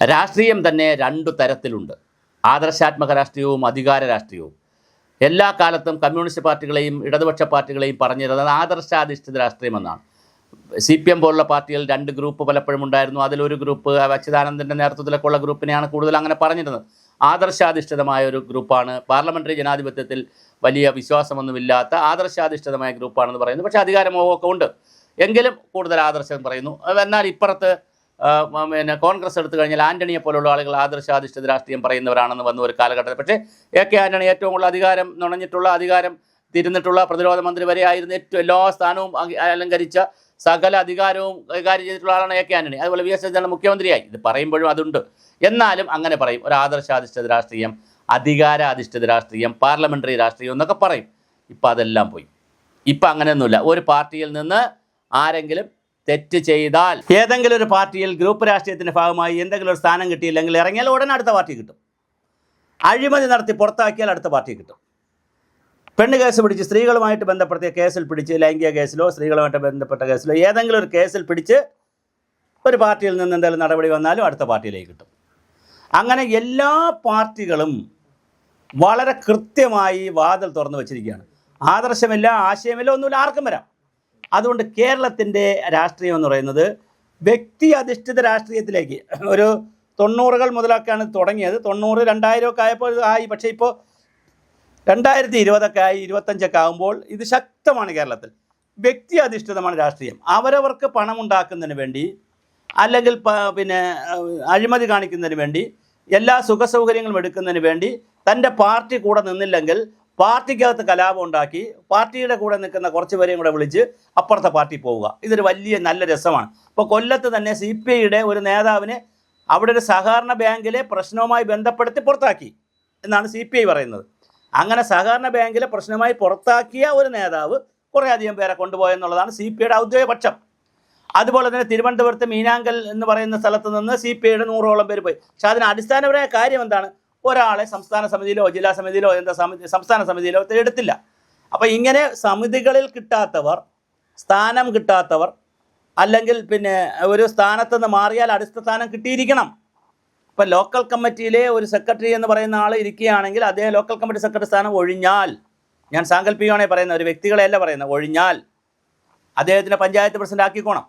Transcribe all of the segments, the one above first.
രാഷ്ട്രീയം തന്നെ രണ്ടു തരത്തിലുണ്ട്. ആദർശാത്മക രാഷ്ട്രീയവും അധികാര രാഷ്ട്രീയവും. എല്ലാ കാലത്തും കമ്മ്യൂണിസ്റ്റ് പാർട്ടികളെയും ഇടതുപക്ഷ പാർട്ടികളെയും പറഞ്ഞിരുന്നത് ആദർശാധിഷ്ഠിത രാഷ്ട്രീയമെന്നാണ് സി പി എം പോലുള്ള പാർട്ടികൾ രണ്ട് ഗ്രൂപ്പ് പലപ്പോഴും ഉണ്ടായിരുന്നു. അതിലൊരു ഗ്രൂപ്പ് അച്യുതാനന്ദന്റെ നേതൃത്വത്തിലൊക്കെ ഉള്ള ഗ്രൂപ്പിനെയാണ് കൂടുതൽ അങ്ങനെ പറഞ്ഞിരുന്നത്. ആദർശാധിഷ്ഠിതമായ ഒരു ഗ്രൂപ്പാണ്. പാർലമെന്ററി ജനാധിപത്യത്തിൽ വലിയ വിശ്വാസമൊന്നുമില്ലാത്ത ആദർശാധിഷ്ഠിതമായ ഗ്രൂപ്പാണെന്ന് പറയുന്നത് പക്ഷേ അധികാരമോഹമൊക്കെ ഉണ്ട്. എങ്കിലും കൂടുതൽ ആദർശം പറയുന്നു. എന്നാൽ ഇപ്പുറത്ത് പിന്നെ കോൺഗ്രസ് എടുത്തു കഴിഞ്ഞാൽ ആന്റണിയെ പോലുള്ള ആളുകൾ ആദർശാധിഷ്ഠിത രാഷ്ട്രീയം പറയുന്നവരാണെന്ന് വന്ന ഒരു കാലഘട്ടത്തിൽ. പക്ഷേ എ കെ ആന്റണി ഏറ്റവും കൂടുതൽ അധികാരം നുണഞ്ഞിട്ടുള്ള അധികാരം തിരുന്നിട്ടുള്ള പ്രതിരോധ മന്ത്രി വരെ ആയിരുന്നു ഏറ്റവും എല്ലാ സ്ഥാനവും അലങ്കരിച്ച സകല അധികാരവും കൈകാര്യം ചെയ്തിട്ടുള്ള ആളാണ് എ കെ ആന്റണി. അതുപോലെ വി എസ് എസ് മുഖ്യമന്ത്രിയായി. ഇത് പറയുമ്പോഴും അതുണ്ട്. എന്നാലും അങ്ങനെ പറയും ഒരു ആദർശാധിഷ്ഠിത രാഷ്ട്രീയം അധികാരാധിഷ്ഠിത രാഷ്ട്രീയം പാർലമെന്ററി രാഷ്ട്രീയം എന്നൊക്കെ പറയും. ഇപ്പം അതെല്ലാം പോയി. ഇപ്പം അങ്ങനെയൊന്നുമില്ല. ഒരു പാർട്ടിയിൽ നിന്ന് ആരെങ്കിലും തെറ്റ് ചെയ്താൽ ഏതെങ്കിലും ഒരു പാർട്ടിയിൽ ഗ്രൂപ്പ് രാഷ്ട്രീയത്തിന്റെ ഭാഗമായി എന്തെങ്കിലും ഒരു സ്ഥാനം കിട്ടിയില്ലെങ്കിൽ ഇറങ്ങിയാൽ ഉടനെ അടുത്ത പാർട്ടി കിട്ടും. അഴിമതി നടത്തി പുറത്താക്കിയാൽ അടുത്ത പാർട്ടി കിട്ടും. പെണ്ണ് കേസ് പിടിച്ച് സ്ത്രീകളുമായിട്ട് ബന്ധപ്പെടുത്തിയ കേസിൽ പിടിച്ച് ലൈംഗിക കേസിലോ സ്ത്രീകളുമായിട്ട് ബന്ധപ്പെട്ട കേസിലോ ഏതെങ്കിലും ഒരു കേസിൽ പിടിച്ച് ഒരു പാർട്ടിയിൽ നിന്ന് എന്തെങ്കിലും നടപടി വന്നാലും അടുത്ത പാർട്ടിയിലേക്ക് കിട്ടും. അങ്ങനെ എല്ലാ പാർട്ടികളും വളരെ കൃത്യമായി വാതിൽ തുറന്നു വച്ചിരിക്കുകയാണ്. ആദർശമില്ല ആശയമില്ല ഒന്നുമില്ല ആർക്കും വരാം. അതുകൊണ്ട് കേരളത്തിന്റെ രാഷ്ട്രീയം എന്ന് പറയുന്നത് വ്യക്തി അധിഷ്ഠിത രാഷ്ട്രീയത്തിലേക്ക്. ഒരു തൊണ്ണൂറുകൾ മുതലൊക്കെയാണ് തുടങ്ങിയത്. തൊണ്ണൂറ് രണ്ടായിരമൊക്കെ ആയപ്പോൾ ആയി. പക്ഷേ ഇപ്പോൾ രണ്ടായിരത്തി ഇരുപതൊക്കെ ആയി ഇരുപത്തഞ്ചൊക്കെ ആകുമ്പോൾ ഇത് ശക്തമാണ് കേരളത്തിൽ. വ്യക്തി അധിഷ്ഠിതമാണ് രാഷ്ട്രീയം. അവരവർക്ക് പണം ഉണ്ടാക്കുന്നതിന് വേണ്ടി അല്ലെങ്കിൽ പിന്നെ അഴിമതി കാണിക്കുന്നതിന് വേണ്ടി എല്ലാ സുഖസൗകര്യങ്ങളും എടുക്കുന്നതിന് വേണ്ടി തന്റെ പാർട്ടി കൂടെ നിന്നില്ലെങ്കിൽ പാർട്ടിക്കകത്ത് കലാപം ഉണ്ടാക്കി പാർട്ടിയുടെ കൂടെ നിൽക്കുന്ന കുറച്ച് പേരെയും കൂടെ വിളിച്ച് അപ്പുറത്തെ പാർട്ടി പോവുക. ഇതൊരു വലിയ നല്ല രസമാണ്. ഇപ്പോൾ കൊല്ലത്ത് തന്നെ സി പി ഐയുടെ ഒരു നേതാവിനെ അവിടെ ഒരു സഹകരണ ബാങ്കിലെ പ്രശ്നവുമായി ബന്ധപ്പെടുത്തി പുറത്താക്കി എന്നാണ് സി പി ഐ പറയുന്നത്. അങ്ങനെ സഹകരണ ബാങ്കിലെ പ്രശ്നമായി പുറത്താക്കിയ ഒരു നേതാവ് കുറേയധികം പേരെ കൊണ്ടുപോയെന്നുള്ളതാണ് സി പി ഐയുടെ ഔദ്യോഗിക പക്ഷം. അതുപോലെ തന്നെ തിരുവനന്തപുരത്ത് മീനാങ്കൽ എന്ന് പറയുന്ന സ്ഥലത്ത് നിന്ന് സി പി ഐയുടെ നൂറോളം പേര് പോയി. പക്ഷെ അതിന് അടിസ്ഥാനപരമായ കാര്യം എന്താണ്? ഒരാളെ സംസ്ഥാന സമിതിയിലോ ജില്ലാ സമിതിയിലോ എന്താ സമിതി സംസ്ഥാന സമിതിയിലോ എടുത്തില്ല. അപ്പോൾ ഇങ്ങനെ സമിതികളിൽ കിട്ടാത്തവർ സ്ഥാനം കിട്ടാത്തവർ അല്ലെങ്കിൽ പിന്നെ ഒരു സ്ഥാനത്ത് നിന്ന് മാറിയാൽ അടുത്ത സ്ഥാനം കിട്ടിയിരിക്കണം. ഇപ്പം ലോക്കൽ കമ്മിറ്റിയിലെ ഒരു സെക്രട്ടറി എന്ന് പറയുന്ന ആൾ ഇരിക്കുകയാണെങ്കിൽ അതേ ലോക്കൽ കമ്മിറ്റി സെക്രട്ടറി സ്ഥാനം ഒഴിഞ്ഞാൽ ഞാൻ സാങ്കല്പികമാണേ പറയുന്ന ഒരു വ്യക്തികളെയല്ല പറയുന്നത് ഒഴിഞ്ഞാൽ അദ്ദേഹത്തിനെ പഞ്ചായത്ത് പ്രസിഡന്റ് ആക്കിക്കോണം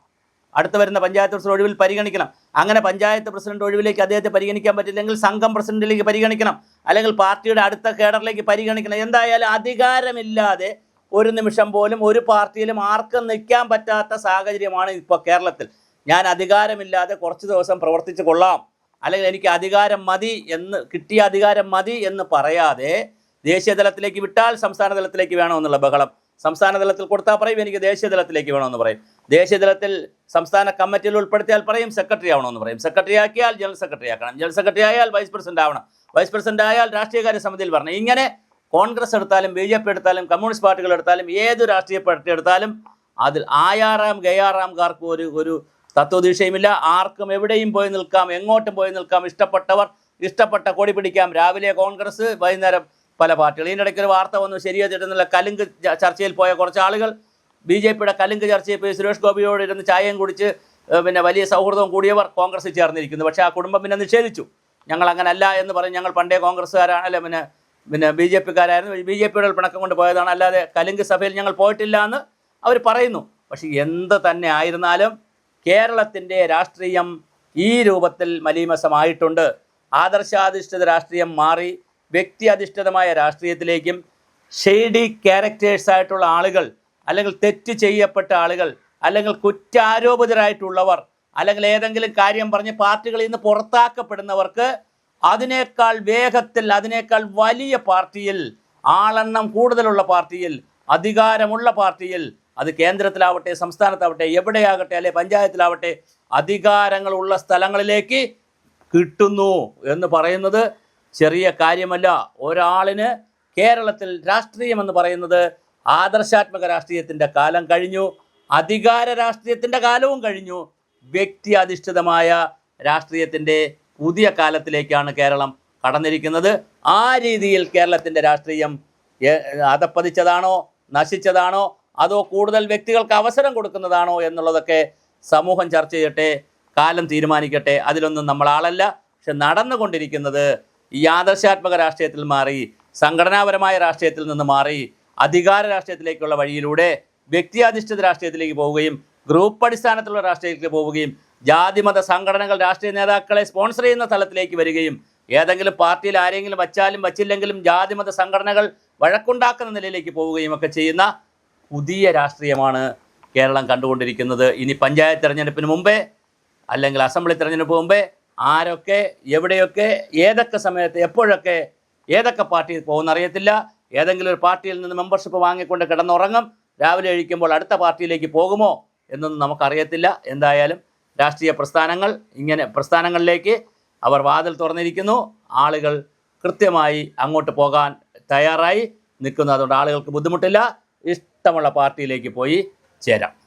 അടുത്ത് വരുന്ന പഞ്ചായത്ത് പ്രസിഡന്റ് ഒഴിവിൽ പരിഗണിക്കണം. അങ്ങനെ പഞ്ചായത്ത് പ്രസിഡന്റ് ഒഴിവിലേക്ക് അദ്ദേഹത്തെ പരിഗണിക്കാൻ പറ്റില്ലെങ്കിൽ സംഘം പ്രസിഡന്റിലേക്ക് പരിഗണിക്കണം. അല്ലെങ്കിൽ പാർട്ടിയുടെ അടുത്ത കേഡറിലേക്ക് പരിഗണിക്കണം. എന്തായാലും അധികാരമില്ലാതെ ഒരു നിമിഷം പോലും ഒരു പാർട്ടിയിലും ആർക്കും നിൽക്കാൻ പറ്റാത്ത സാഹചര്യമാണ് ഇപ്പോൾ കേരളത്തിൽ. ഞാൻ അധികാരമില്ലാതെ കുറച്ച് ദിവസം പ്രവർത്തിച്ചു കൊള്ളാം. അല്ലെങ്കിൽ എനിക്ക് അധികാരം മതി എന്ന് കിട്ടിയ അധികാരം മതി എന്ന് പറയാതെ ദേശീയ തലത്തിലേക്ക് വിട്ടാൽ സംസ്ഥാന തലത്തിലേക്ക് വേണമെന്നുള്ള ബഹളം. സംസ്ഥാന തലത്തിൽ കൊടുത്താൽ പറയും എനിക്ക് ദേശീയ തലത്തിലേക്ക് വേണമെന്ന് പറയും. ദേശീയ തലത്തിൽ സംസ്ഥാന കമ്മിറ്റിയിൽ ഉൾപ്പെടുത്തിയാൽ പറയും സെക്രട്ടറി ആവണമെന്ന് പറയും. സെക്രട്ടറി ആക്കിയാൽ ജനറൽ സെക്രട്ടറി ആക്കണം. ജനറൽ സെക്രട്ടറി ആയാൽ വൈസ് പ്രസിഡന്റ് ആവണം. വൈസ് പ്രസിഡന്റ് ആയാൽ രാഷ്ട്രീയകാര്യ സമിതിയിൽ വരണം. ഇങ്ങനെ കോൺഗ്രസ് എടുത്താലും ബി ജെ പി എടുത്താലും കമ്മ്യൂണിസ്റ്റ് പാർട്ടികൾ എടുത്താലും ഏത് രാഷ്ട്രീയ പാർട്ടി എടുത്താലും അതിൽ ആയാറാം ഗയാറാംകാർക്കും ഒരു ഒരു തത്വദീക്ഷയുമില്ല. ആർക്കും എവിടെയും പോയി നിൽക്കാം എങ്ങോട്ടും പോയി നിൽക്കാം. ഇഷ്ടപ്പെട്ടവർ ഇഷ്ടപ്പെട്ട കൊടി പിടിക്കാം. രാവിലെ കോൺഗ്രസ് വൈകുന്നേരം പല പാർട്ടികൾ. ഇതിന്റെ ഇടയ്ക്ക് ഒരു വാർത്ത വന്നു ശരിയോ തെറ്റെന്നുള്ള കലുങ്ക് ചർച്ചയിൽ പോയ കുറച്ച് ആളുകൾ ബി ജെ പിയുടെ കലുങ്ക് ചർച്ചയിൽ പോയി സുരേഷ് ഗോപിയോട് ഇരുന്ന് ചായയും കുടിച്ച് പിന്നെ വലിയ സൗഹൃദവും കൂടിയവർ കോൺഗ്രസ്സിൽ ചേർന്നിരിക്കുന്നു. പക്ഷേ ആ കുടുംബം പിന്നെ നിഷേധിച്ചു. ഞങ്ങൾ അങ്ങനല്ല എന്ന് പറഞ്ഞ് ഞങ്ങൾ പണ്ടേ കോൺഗ്രസ്സുകാരാണ് അല്ലെ പിന്നെ പിന്നെ ബി ജെ പിക്കാരായിരുന്നു. ബി ജെ പിയുടെ പിണക്കം കൊണ്ട് പോയതാണ്. അല്ലാതെ കലുങ്ക് സഭയിൽ ഞങ്ങൾ പോയിട്ടില്ല എന്ന് അവർ പറയുന്നു. പക്ഷേ എന്ത് തന്നെ ആയിരുന്നാലും കേരളത്തിന്റെ രാഷ്ട്രീയം ഈ രൂപത്തിൽ മലീമസമായിട്ടുണ്ട്. ആദർശാധിഷ്ഠിത രാഷ്ട്രീയം മാറി വ്യക്തി അധിഷ്ഠിതമായ രാഷ്ട്രീയത്തിലേക്കും ഷെയ്ഡി ക്യാരക്ടേഴ്സ് ആയിട്ടുള്ള ആളുകൾ അല്ലെങ്കിൽ തെറ്റ് ചെയ്യപ്പെട്ട ആളുകൾ അല്ലെങ്കിൽ കുറ്റാരോപിതരായിട്ടുള്ളവർ അല്ലെങ്കിൽ ഏതെങ്കിലും കാര്യം പറഞ്ഞ് പാർട്ടികളിൽ നിന്ന് പുറത്താക്കപ്പെടുന്നവർക്ക് അതിനേക്കാൾ വേഗത്തിൽ അതിനേക്കാൾ വലിയ പാർട്ടിയിൽ ആളെണ്ണം കൂടുതലുള്ള പാർട്ടിയിൽ അധികാരമുള്ള പാർട്ടിയിൽ അത് കേന്ദ്രത്തിലാവട്ടെ സംസ്ഥാനത്താവട്ടെ എവിടെയാകട്ടെ അല്ലെ പഞ്ചായത്തിലാവട്ടെ അധികാരങ്ങളുള്ള സ്ഥലങ്ങളിലേക്ക് കിട്ടുന്നു എന്ന് പറയുന്നത് ചെറിയ കാര്യമല്ല. ഒരാളിന് കേരളത്തിൽ രാഷ്ട്രീയം എന്ന് പറയുന്നത് ആദർശാത്മക രാഷ്ട്രീയത്തിന്റെ കാലം കഴിഞ്ഞു അധികാര രാഷ്ട്രീയത്തിന്റെ കാലവും കഴിഞ്ഞു. വ്യക്തി അധിഷ്ഠിതമായ രാഷ്ട്രീയത്തിന്റെ പുതിയ കാലത്തിലേക്കാണ് കേരളം കടന്നിരിക്കുന്നത്. ആ രീതിയിൽ കേരളത്തിന്റെ രാഷ്ട്രീയം അതപ്പതിച്ചതാണോ നശിച്ചതാണോ അതോ കൂടുതൽ വ്യക്തികൾക്ക് അവസരം കൊടുക്കുന്നതാണോ എന്നുള്ളതൊക്കെ സമൂഹം ചർച്ച ചെയ്യട്ടെ കാലം തീരുമാനിക്കട്ടെ. അതിലൊന്നും നമ്മൾ ആളല്ല പക്ഷെ നടന്നുകൊണ്ടിരിക്കുന്നത് ഈ ആദർശാത്മക രാഷ്ട്രീയത്തിൽ മാറി സംഘടനാപരമായ രാഷ്ട്രീയത്തിൽ നിന്ന് മാറി അധികാര രാഷ്ട്രീയത്തിലേക്കുള്ള വഴിയിലൂടെ വ്യക്തിയാധിഷ്ഠിത രാഷ്ട്രീയത്തിലേക്ക് പോവുകയും ഗ്രൂപ്പ് അടിസ്ഥാനത്തിലുള്ള രാഷ്ട്രീയത്തിലേക്ക് പോവുകയും ജാതിമത സംഘടനകൾ രാഷ്ട്രീയ നേതാക്കളെ സ്പോൺസർ ചെയ്യുന്ന തലത്തിലേക്ക് വരികയും ഏതെങ്കിലും പാർട്ടിയിൽ ആരെങ്കിലും വച്ചാലും വച്ചില്ലെങ്കിലും ജാതിമത സംഘടനകൾ വഴക്കുണ്ടാക്കുന്ന നിലയിലേക്ക് പോവുകയും ഒക്കെ ചെയ്യുന്ന പുതിയ രാഷ്ട്രീയമാണ് കേരളം കണ്ടുകൊണ്ടിരിക്കുന്നത്. ഇനി പഞ്ചായത്ത് തെരഞ്ഞെടുപ്പിന് മുമ്പേ അല്ലെങ്കിൽ അസംബ്ലി തെരഞ്ഞെടുപ്പ് മുമ്പേ ആരൊക്കെ എവിടെയൊക്കെ ഏതൊക്കെ സമയത്ത് എപ്പോഴൊക്കെ ഏതൊക്കെ പാർട്ടി പോകുന്നറിയത്തില്ല ഏതെങ്കിലും ഒരു പാർട്ടിയിൽ നിന്ന് മെമ്പർഷിപ്പ് വാങ്ങിക്കൊണ്ട് കിടന്നുറങ്ങും. രാവിലെ എഴുതിക്കുമ്പോൾ അടുത്ത പാർട്ടിയിലേക്ക് പോകുമോ എന്നൊന്നും നമുക്കറിയത്തില്ല. എന്തായാലും രാഷ്ട്രീയ പ്രസ്ഥാനങ്ങൾ ഇങ്ങനെ പ്രസ്ഥാനങ്ങളിലേക്ക് അവർ വാതിൽ തുറന്നിരിക്കുന്നു. ആളുകൾ കൃത്യമായി അങ്ങോട്ട് പോകാൻ തയ്യാറായി നിൽക്കുന്നു. അതുകൊണ്ട് ആളുകൾക്ക് ബുദ്ധിമുട്ടില്ല. ഇഷ്ടമുള്ള പാർട്ടിയിലേക്ക് പോയി ചേരാം.